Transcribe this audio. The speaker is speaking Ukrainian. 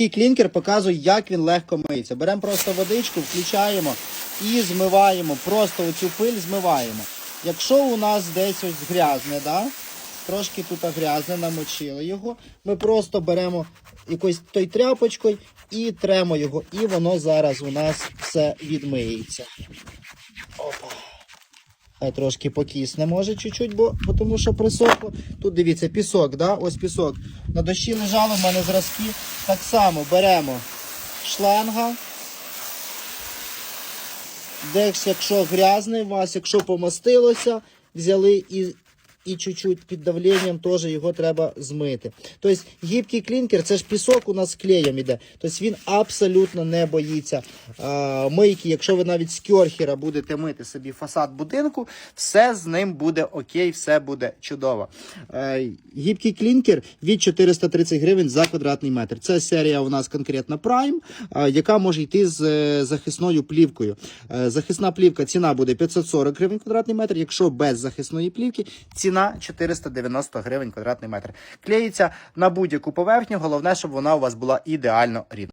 Гібкий клінкер показує, як він легко миється. Беремо просто водичку, включаємо і змиваємо. Просто оцю пиль змиваємо. Якщо у нас десь ось грязне, да? трошки тут грязне, намочили його, ми просто беремо якоюсь той тряпочкою і тремо його, і воно зараз у нас все відмиється. Опа. Трошки покисне може чуть-чуть, бо, тому що присохло. Тут дивіться, пісок, да? ось пісок. На дощі лежало в мене зразки. Так само беремо шланга. Десь, якщо грязний у вас, якщо помастилося, взяли і, і чуть-чуть під давленням теж його треба змити. Тобто гібкий клінкер, це ж пісок у нас клеєм іде. Тобто він абсолютно не боїться а, мийки. Якщо ви навіть з кьорхера будете мити собі фасад будинку, все з ним буде окей, все буде чудово. Е, гібкий клінкер від 430 гривень за квадратний метр. Це серія у нас конкретно Prime, е, яка може йти з е, захисною плівкою. Е, захисна плівка ціна буде 540 гривень квадратний метр. Якщо без захисної плівки, ціна 490 гривень квадратний метр. Клеїться на будь-яку поверхню. Головне, щоб вона у вас була ідеально рівна.